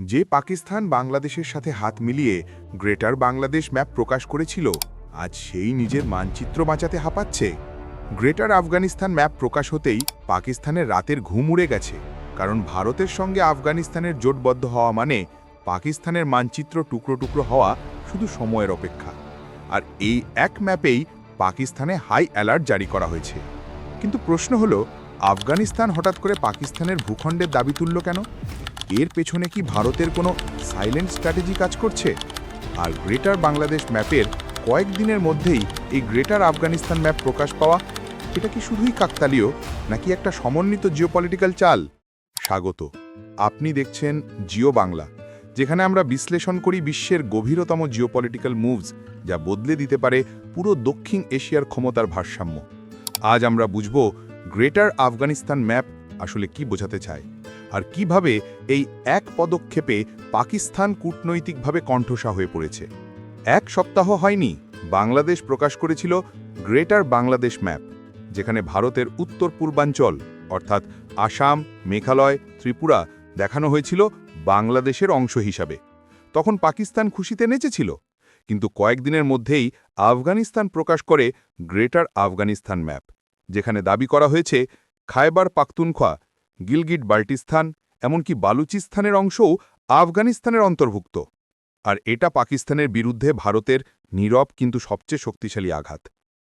যে পাকিস্তান বাংলাদেশের সাথে হাত মিলিয়ে গ্রেটার বাংলাদেশ ম্যাপ প্রকাশ করেছিল, আজ সেই নিজের মানচিত্র বাঁচাতে হাঁপাচ্ছে। গ্রেটার আফগানিস্তান ম্যাপ প্রকাশ হতেই পাকিস্তানের রাতের ঘুম উড়ে গেছে, কারণ ভারতের সঙ্গে আফগানিস্তানের জোটবদ্ধ হওয়া মানে পাকিস্তানের মানচিত্র টুকরো টুকরো হওয়া শুধু সময়ের অপেক্ষা। আর এই এক ম্যাপেই পাকিস্তানে হাই অ্যালার্ট জারি করা হয়েছে। কিন্তু প্রশ্ন হলো, আফগানিস্তান হঠাৎ করে পাকিস্তানের ভূখণ্ডের দাবি তুলল কেন? এর পেছনে কি ভারতের কোনো সাইলেন্ট স্ট্র্যাটেজি কাজ করছে? আর গ্রেটার বাংলাদেশ ম্যাপের কয়েকদিনের মধ্যেই এই গ্রেটার আফগানিস্তান ম্যাপ প্রকাশ পাওয়া, এটা কি শুধুই কাকতালীয়, নাকি একটা সমন্বিত জিওপলিটিক্যাল চাল? স্বাগত। আপনি দেখছেন জিও বাংলা যেখানে আমরা বিশ্লেষণ করি বিশ্বের গভীরতম জিওপলিটিক্যাল মুভস যা বদলে দিতে পারে পুরো দক্ষিণ এশিয়ার ক্ষমতার ভারসাম্য। আজ আমরা বুঝব গ্রেটার আফগানিস্তান ম্যাপ আসলে কি বোঝাতে চায়। আর কীভাবে এই এক পদক্ষেপে পাকিস্তান কূটনৈতিকভাবে কণ্ঠসা হয়ে পড়েছে। এক সপ্তাহ হয়নি, বাংলাদেশ প্রকাশ করেছিল গ্রেটার বাংলাদেশ ম্যাপ, যেখানে ভারতের উত্তর পূর্বাঞ্চল, অর্থাৎ আসাম, মেঘালয়, ত্রিপুরা দেখানো হয়েছিল বাংলাদেশের অংশ হিসাবে। তখন পাকিস্তান খুশিতে নেচেছিল, কিন্তু কয়েকদিনের মধ্যেই আফগানিস্তান প্রকাশ করে গ্রেটার আফগানিস্তান ম্যাপ, যেখানে দাবি করা হয়েছে, খায়বার পাখতুনখোয়া গিলগিট বাল্টিস্তান এমনকি বালুচিস্তানের অংশও আফগানিস্তানের অন্তর্ভুক্ত। আর এটা পাকিস্তানের বিরুদ্ধে ভারতের নীরব কিন্তু সবচেয়ে শক্তিশালী আঘাত।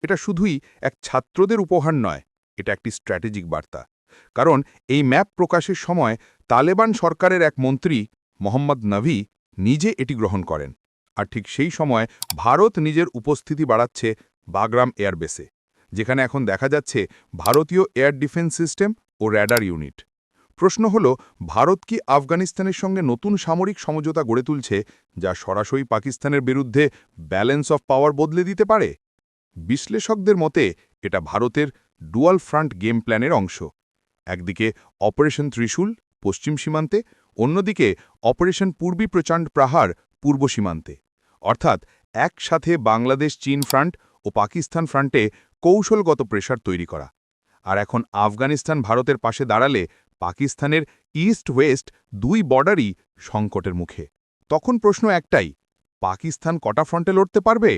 এটা শুধুই এক ছাত্রদের উপহার নয়, এটা একটি স্ট্র্যাটেজিক বার্তা। কারণ এই ম্যাপ প্রকাশের সময় তালেবান সরকারের এক মন্ত্রী, মোহাম্মদ নভি নিজে এটি গ্রহণ করেন। আর ঠিক সেই সময় ভারত নিজের উপস্থিতি বাড়াচ্ছে বাগরাম এয়ারবেসে, যেখানে এখন দেখা যাচ্ছে ভারতীয় এয়ার ডিফেন্স সিস্টেম ও র্যাডার ইউনিট। প্রশ্ন হল, ভারত কি আফগানিস্তানের সঙ্গে নতুন সামরিক সমঝোতা গড়ে তুলছে, যা সরাসরি পাকিস্তানের বিরুদ্ধে ব্যালেন্স অফ পাওয়ার বদলে দিতে পারে? বিশ্লেষকদের মতে, এটা ভারতের ডুয়াল ফ্রন্ট গেম প্ল্যানের অংশ। একদিকে অপারেশন ত্রিশূল, পশ্চিম সীমান্তে, অন্যদিকে অপারেশন পূর্বী প্রচণ্ড প্রাহার, পূর্ব সীমান্তে। অর্থাৎ একসাথে বাংলাদেশ চীন ফ্রন্ট ও পাকিস্তান ফ্রন্টে কৌশলগত প্রেশার তৈরি করা। আর এখন আফগানিস্তান ভারতের পাশে দাঁড়ালে পাকিস্তানের ইস্ট ওয়েস্ট দুই বর্ডারই সংকটের মুখে। তখন প্রশ্ন একটাই, পাকিস্তান কটা ফ্রন্টে লড়তে পারবে?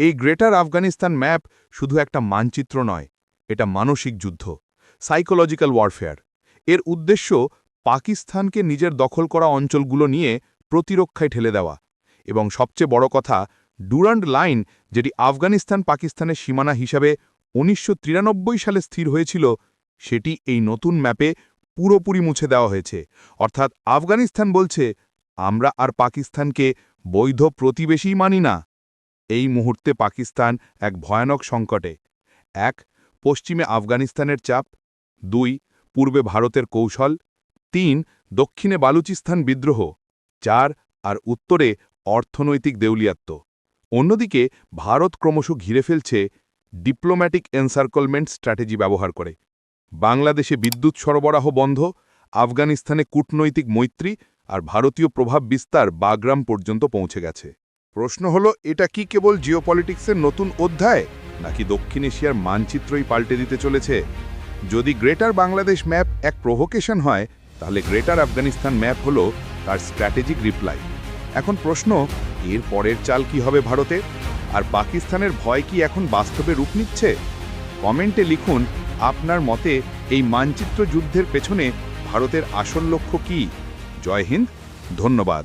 এই গ্রেটার আফগানিস্তান ম্যাপ শুধু একটা মানচিত্র নয়, এটা মানসিক যুদ্ধ, সাইকোলজিক্যাল ওয়ারফেয়ার। এর উদ্দেশ্য পাকিস্তানকে নিজের দখল করা অঞ্চলগুলো নিয়ে প্রতিরক্ষায় ঠেলে দেওয়া। এবং সবচেয়ে বড় কথা, ডুরান্ড লাইন, যেটি আফগানিস্তান পাকিস্তানের সীমানা হিসাবে উনিশশো তিরানব্বই সালে স্থির হয়েছিল, সেটি এই নতুন ম্যাপে পুরোপুরি মুছে দেওয়া হয়েছে। অর্থাৎ আফগানিস্তান বলছে, আমরা আর পাকিস্তানকে বৈধ প্রতিবেশী মানি না। এই মুহূর্তে পাকিস্তান এক ভয়ানক সংকটে। এক, পশ্চিমে আফগানিস্তানের চাপ। দুই, পূর্বে ভারতের কৌশল। তিন, দক্ষিণে বালুচিস্তান বিদ্রোহ। চার, আর উত্তরে অর্থনৈতিক দেউলিয়াত্ব। অন্যদিকে, ভারত ক্রমশ ঘিরে ফেলছে ডিপ্লোম্যাটিক এনসার্কলমেন্ট স্ট্র্যাটেজি ব্যবহার করে। বাংলাদেশে বিদ্যুৎ সরবরাহ বন্ধ, আফগানিস্তানে কূটনৈতিক মৈত্রী আর ভারতীয় প্রভাব বিস্তার বাগরাম পর্যন্ত পৌঁছে গেছে। প্রশ্ন হলো, এটা কি কেবল জিওপলিটিক্সের নতুন অধ্যায়, নাকি দক্ষিণ এশিয়ার মানচিত্রই পাল্টে দিতে চলেছে? যদি গ্রেটার বাংলাদেশ ম্যাপ এক প্রভোকেশন হয়, তাহলে গ্রেটার আফগানিস্তান ম্যাপ হলো তার স্ট্র্যাটেজিক রিপ্লাই। এখন প্রশ্ন, এর পরের চাল কি হবে ভারতের? আর পাকিস্তানের ভয় কি এখন বাস্তবে রূপ নিচ্ছে? কমেন্টে লিখুন, আপনার মতে এই মানচিত্র যুদ্ধের পেছনে ভারতের আসল লক্ষ্য কি? জয় হিন্দ, ধন্যবাদ।